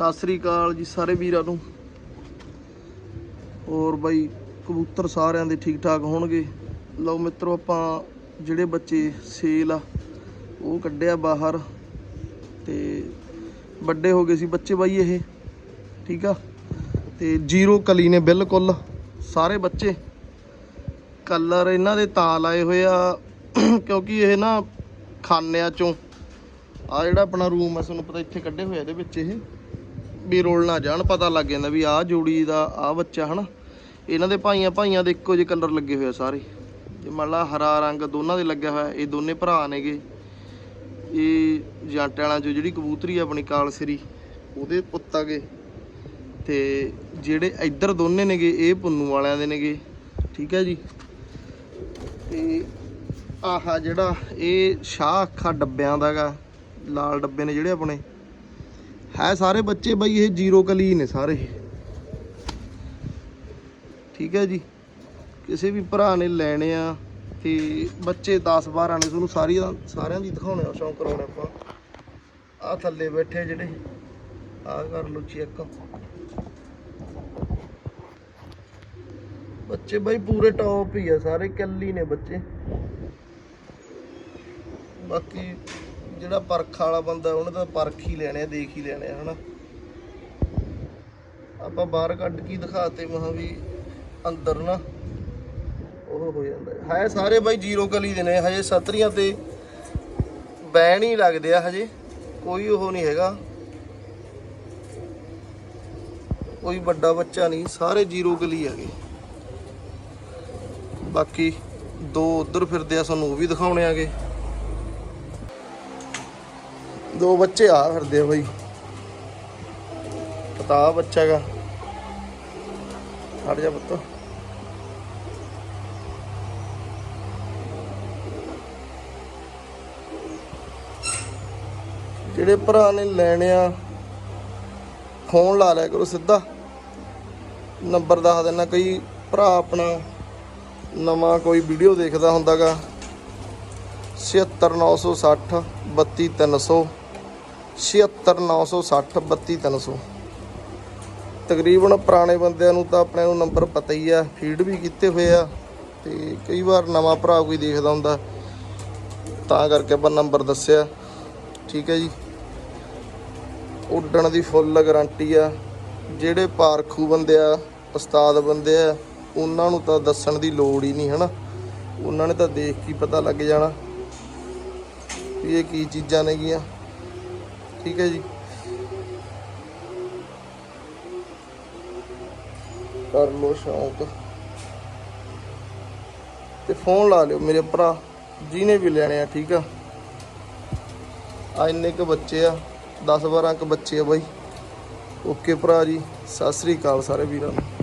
ਸਤਿ ਸ੍ਰੀ ਅਕਾਲ ਜੀ ਸਾਰੇ ਵੀਰਾਂ ਨੂੰ। ਹੋਰ ਬਾਈ, ਕਬੂਤਰ ਸਾਰਿਆਂ ਦੇ ਠੀਕ ਠਾਕ ਹੋਣਗੇ। ਲਓ ਮਿੱਤਰੋ, ਆਪਾਂ ਜਿਹੜੇ ਬੱਚੇ ਸੇਲ ਆ, ਉਹ ਕੱਢਿਆ ਬਾਹਰ। ਤੇ ਵੱਡੇ ਹੋ ਗਏ ਸੀ ਬੱਚੇ ਬਾਈ ਇਹ, ਠੀਕ ਆ? ਤੇ ਜ਼ੀਰੋ ਕਲੀ ਨੇ ਬਿਲਕੁਲ, ਸਾਰੇ ਬੱਚੇ। ਕਲਰ ਇਹਨਾਂ ਦੇ ਤਾਂ ਲਾਏ ਹੋਏ ਆ, ਕਿਉਂਕਿ ਇਹ ਨਾ ਖਾਨਿਆਂ ਚੋਂ। ਆ ਜਿਹੜਾ ਆਪਣਾ ਰੂਮ ਹੈ ਤੁਹਾਨੂੰ ਪਤਾ ਇੱਥੇ ਕੱਢੇ ਹੋਏ ਆ ਇਹਦੇ ਵਿੱਚ ਇਹ। ਵੀ ਰੋਲ ਨਾ ਜਾਣ, ਪਤਾ ਲੱਗ ਜਾਂਦਾ ਵੀ ਆਹ ਜੋੜੀ ਦਾ ਆਹ ਬੱਚਾ ਹਨਾ। ਇਹਨਾਂ ਦੇ ਭਾਈਆਂ ਭਾਈਆਂ ਦੇ ਇੱਕੋ ਜਿਹੇ ਕਲਰ ਲੱਗੇ ਹੋਏ ਆ ਸਾਰੇ। ਤੇ ਮੰਨ ਲਾ ਹਰਾ ਰੰਗ ਦੋਨਾਂ ਦੇ ਲੱਗਿਆ ਹੋਇਆ, ਇਹ ਦੋਨੇ ਭਰਾ ਨੇਗੇ। ਇਹ ਜੰਟ ਵਾਲਾਂ ਚੋਂ ਜਿਹੜੀ ਕਬੂਤਰੀ ਆ ਆਪਣੀ ਕਾਲਸਰੀ, ਉਹਦੇ ਪੁੱਤ ਆਗੇ। ਤੇ ਜਿਹੜੇ ਇੱਧਰ ਦੋਨੇ ਨੇਗੇ, ਇਹ ਪੁੰਨੂ ਵਾਲਿਆਂ ਦੇ ਨੇਗੇ। ਠੀਕ ਹੈ ਜੀ? ਤੇ ਆਹਾ ਜਿਹੜਾ ਇਹ ਸ਼ਾਹ ਅੱਖਾਂ ਡੱਬਿਆਂ ਦਾਗਾ ਲਾਲ ਡੱਬੇ ਨੇ ਜਿਹੜੇ ਆਪਣੇ। ਹੈ ਸਾਰੇ ਬੱਚੇ ਬਈ ਇਹ ਜ਼ੀਰੋ ਕਲੀ ਨੇ ਸਾਰੇ। ਠੀਕ ਹੈ ਜੀ। ਕਿਸੇ ਵੀ ਭਰਾ ਨੇ ਲੈਣੇ ਆ ਤੇ ਬੱਚੇ 10 12 ਨੇ, ਤੁਹਾਨੂੰ ਸਾਰੀਆਂ ਸਾਰਿਆਂ ਦੀ ਦਿਖਾਉਣੇ ਆ, ਸ਼ੌਂਕ ਕਰਾਉਣੇ ਆਪਾਂ। ਆ ਥੱਲੇ ਬੈਠੇ ਜਿਹੜੇ ਆ ਕਰ ਲੋ ਚੈੱਕ ਬੱਚੇ ਬਾਈ ਪੂਰੇ ਟੌਪ ਹੀ ਆ, ਸਾਰੇ ਕੱਲੀ ਨੇ ਬੱਚੇ। ਬਾਕੀ ਜਿਹੜਾ ਪਰਖ ਵਾਲਾ ਬੰਦਾ ਉਹਨੇ ਤਾਂ ਪਰਖ ਹੀ ਲੈਣੇ ਆ, ਦੇਖ ਹੀ ਲੈਣੇ ਆ, ਹਨਾ। ਆਪਾਂ ਬਾਹਰ ਕੱਢ ਕੇ ਦਿਖਾਤੇ ਮਹਾ ਵੀ ਅੰਦਰ ਨਾ, ਉਹ ਹੋ ਜਾਂਦਾ ਹੈ। ਸਾਰੇ ਬਾਈ ਜ਼ੀਰੋ ਗਲੀ ਦੇ ਨੇ, ਹਜੇ ਸਤਰੀਆਂ ਤੇ ਬੈਣ ਹੀ ਲੱਗਦੇ ਆ ਹਜੇ, ਕੋਈ ਉਹ ਨਹੀਂ ਹੈਗਾ। ਕੋਈ ਵੱਡਾ ਬੱਚਾ ਨਹੀਂ, ਸਾਰੇ ਜ਼ੀਰੋ ਗਲੀ ਹੈਗੇ। ਬਾਕੀ ਦੋ ਉਧਰ ਫਿਰਦੇ ਆ, ਸਾਨੂੰ ਉਹ ਵੀ ਦਿਖਾਉਣੇ ਆਗੇ। ਦੋ ਬੱਚੇ ਆ ਫਿਰਦੇ ਆ ਬਾਈ। ਪਤਾ ਬੱਚਾ ਹੈਗਾ। ਹਟ ਜਾ ਪੁੱਤ। ਜਿਹੜੇ ਭਰਾ ਨੇ ਲੈਣੇ ਆ, ਫੋਨ ਲਾ ਲਿਆ ਕਰੋ ਸਿੱਧਾ। ਨੰਬਰ ਦੱਸ ਦੇਣਾ ਕਈ ਭਰਾ ਆਪਣਾ ਨਵਾਂ ਕੋਈ ਵੀਡੀਓ ਦੇਖਦਾ ਹੁੰਦਾਗਾ। 76960 32300 76960 32300 ਤਕਰੀਬਨ ਪੁਰਾਣੇ ਬੰਦਿਆਂ ਨੂੰ ਤਾਂ ਆਪਣੇ ਨੂੰ ਨੰਬਰ ਪਤਾ ਹੀ ਆ ਫੀਡ ਵੀ ਕੀਤੇ ਹੋਏ ਆ ਤੇ ਕਈ ਵਾਰ ਨਵਾਂ ਭਰਾ ਕੋਈ ਦੇਖਦਾ ਹੁੰਦਾ, ਤਾਂ ਕਰਕੇ ਆਪਾਂ ਨੰਬਰ ਦੱਸਿਆ। ਠੀਕ ਹੈ ਜੀ। ਉੱਡਣ ਦੀ ਫੁੱਲ ਗਾਰੰਟੀ ਆ। ਜਿਹੜੇ ਪਾਰਖੂ ਬੰਦੇ ਆ, ਉਸਤਾਦ ਬੰਦੇ ਆ, ਉਹਨਾਂ ਨੂੰ ਤਾਂ ਦੱਸਣ ਦੀ ਲੋੜ ਹੀ ਨਹੀਂ, ਹਨਾ? ਉਹਨਾਂ ਨੇ ਤਾਂ ਦੇਖ ਕੇ ਪਤਾ ਲੱਗ ਜਾਣਾ ਵੀ ਇਹ ਕੀ ਚੀਜ਼ਾਂ ਨੇਗੀਆਂ। ਠੀਕ ਹੈ ਜੀ। ਕਰ ਲੋ ਸ਼ੌਂਕ। ਤੇ ਫੋਨ ਲਾ ਲਿਓ ਮੇਰੇ ਭਰਾ, ਜਿਹਨੇ ਵੀ ਲੈਣੇ ਆ, ਠੀਕ ਆ। ਆ ਇੰਨੇ ਕ ਬੱਚੇ ਆ 10 12 ਕ ਬੱਚੇ ਆ ਬਾਈ। ਓਕੇ ਭਰਾ ਜੀ, ਸਤਿ ਸ੍ਰੀ ਅਕਾਲ ਸਾਰੇ ਵੀਰਾਂ ਨੂੰ।